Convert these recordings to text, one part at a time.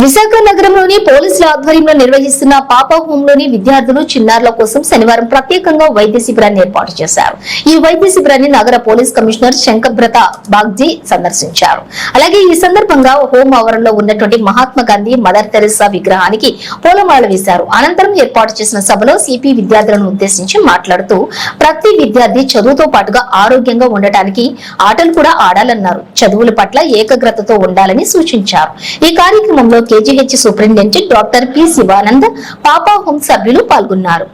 విశాఖ నగరంలోని పోలీసుల ఆధ్వర్యంలో నిర్వహిస్తున్న పాపా హోమ్లోని విద్యార్థులు చిన్నారుల కోసం శనివారం ప్రత్యేకంగా వైద్య శిబిరాన్ని ఏర్పాటు చేశారు. ఈ వైద్య శిబిరాన్ని నగర పోలీస్ కమిషనర్ శంకర్భ్రత బాగ్జీ సందర్శించారు. అలాగే ఈ సందర్భంగా హోం ఆవరణలో ఉన్నటువంటి మహాత్మా గాంధీ మదర్ తెరెసా విగ్రహానికి పూలమాల వేశారు. అనంతరం ఏర్పాటు చేసిన సభలో సిపి విద్యార్థులను ఉద్దేశించి మాట్లాడుతూ ప్రతి విద్యార్థి చదువుతో పాటుగా ఆరోగ్యంగా ఉండటానికి ఆటలు కూడా ఆడాలన్నారు. చదువుల పట్ల ఏకాగ్రతతో ఉండాలని సూచించారు. ఈ కార్యక్రమంలో KGH superintendent doctor P Shivanand Papa Home సభ్యులు పాల్గొన్నారు.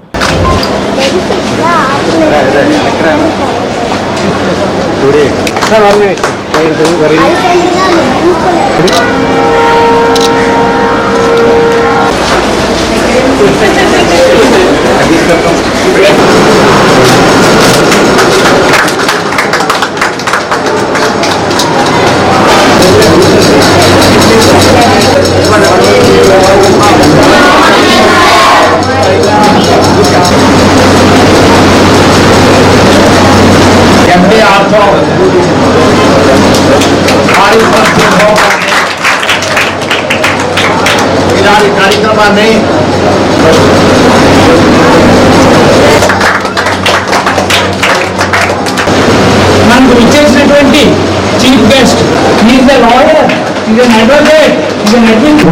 సార్ వన్ ఇలాంటి కార్యక్రమాన్ని మనకు ఇచ్చేసినటువంటి chief guest is the lawyer is an advocate is an advocate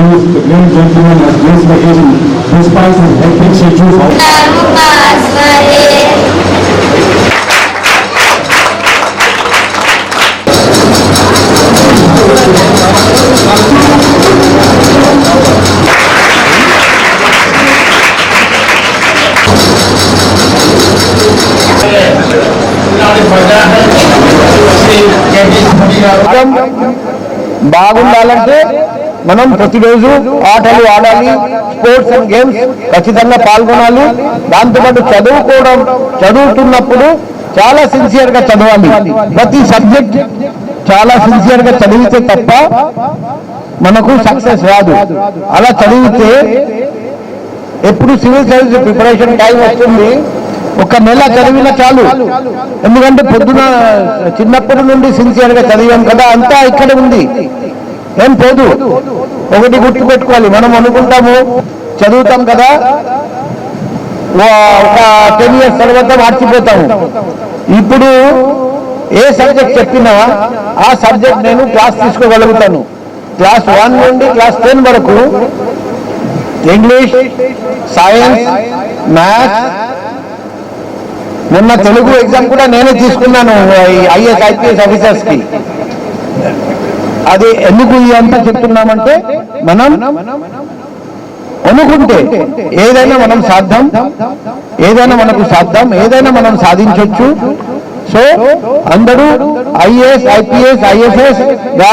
బాగుండాలంటే మనం ప్రతిరోజు ఆటలు ఆడాలి స్పోర్ట్స్ అండ్ గేమ్స్ ఖచ్చితంగా పాల్గొనాలి. దాంతోపాటు చదువుకోవడం చదువుతున్నప్పుడు చాలా సిన్సియర్గా చదవాలి. ప్రతి సబ్జెక్ట్ చాలా సిన్సియర్గా చదివితే తప్ప మనకు సక్సెస్ రాదు. అలా చదివితే ఎప్పుడు సివిల్ సర్వీస్ ప్రిపరేషన్ టైం వస్తుంది. ఒక నెల చదివిన చాలు. ఎందుకంటే పొద్దున చిన్నప్పటి నుండి సిన్సియర్గా చదివాం కదా అంతా ఇక్కడ ఉంది. ఏం పోదు. ఒకటి గుర్తు పెట్టుకోవాలి మనం అనుకుంటాము చదువుతాం కదా ఒక టెన్ ఇయర్స్ తర్వాత మార్చిపోతాము. ఇప్పుడు ఏ సబ్జెక్ట్ చెప్పినా ఆ సబ్జెక్ట్ నేను క్లాస్ తీసుకోగలుగుతాను. క్లాస్ వన్ నుండి క్లాస్ టెన్ వరకు ఇంగ్లీష్ సైన్స్ మ్యాథ్స్ మొన్న తెలుగు ఎగ్జామ్ కూడా నేనే తీసుకున్నాను ఐఎస్ ఐపీఎస్ ఆఫీసర్స్కి. అది ఎందుకు అంతా చెప్తున్నామంటే మనం అనుకుంటే ఏదైనా మనం సాధ్యం ఏదైనా మనకు సాధ్యం ఏదైనా మనం సాధించవచ్చు సో అందరూ ఐఏఎస్ ఐపీఎస్ ఐఎఫ్ఎస్గా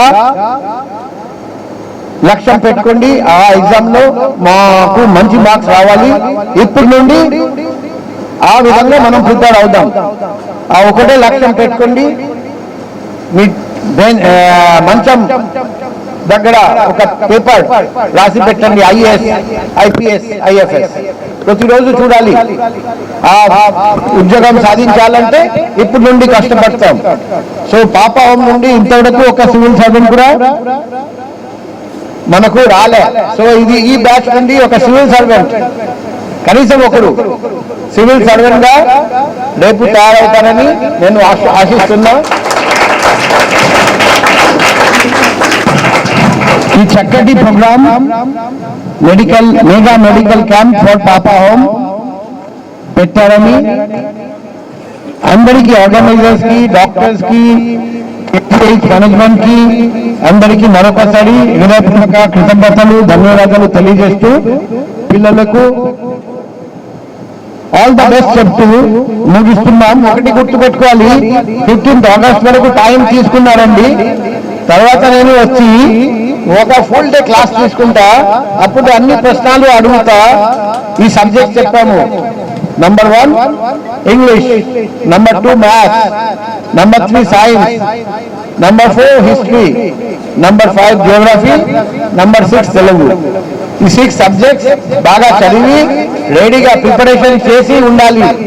లక్ష్యం పెట్టుకోండి. ఆ ఎగ్జామ్లో మాకు మంచి మార్క్స్ రావాలి. ఇప్పటి నుండి ఆ విధంగా మనం ప్రిపేర్ అవుదాం. ఆ ఒకటే లక్ష్యం పెట్టుకోండి. మీ మంచం దగ్గర ఒక పేపర్ రాసి పెట్టండి ఐఏఎస్ ఐపీఎస్ ఐఎఫ్ఎస్. ప్రతిరోజు చూడాలి. ఆ ఉద్యోగం సాధించాలంటే ఇప్పటి నుండి కష్టపడతాం. సో పాప హోమ్ నుండి ఇంతవరకు ఒక సివిల్ సర్వెంట్ కూడా మనకు రాలే. సో ఇది ఈ బ్యాచ్ నుండి ఒక సివిల్ సర్వెంట్. కనీసం ఒకరు సివిల్ సర్వెంట్గా రేపు తయారవుతానని నేను ఆశ- ఆశిస్తున్నా. ఈ చక్కటి programme medical mega medical camp for Papa Home పెట్టారని అందరికీ ఆర్గనైజర్స్కి డాక్టర్స్కి మేనేజ్మెంట్కి అందరికీ మరొకసారి హృదయపూర్వక కృతజ్ఞతలు ధన్యవాదాలు తెలియజేస్తూ పిల్లలకు ఆల్ ద బెస్ట్ చెప్తూ ముగిస్తున్నాం. ఒకటి గుర్తుపెట్టుకోవాలి. ఫిఫ్టీన్త్ ఆగస్ట్ వరకు టైం తీసుకున్నారండి. తర్వాత నేను వచ్చి ఒక ఫుల్ డే క్లాస్ తీసుకుంటా. అప్పుడు అన్ని ప్రశ్నలు అడుగుతా. ఈ సబ్జెక్ట్ చెప్పాము. Number one English number two maths number three science number four history number five geography number six Telugu ఈ సిక్స్ సబ్జెక్ట్స్ బాగా చదివి రెడీగా ప్రిపరేషన్ చేసి ఉండాలి.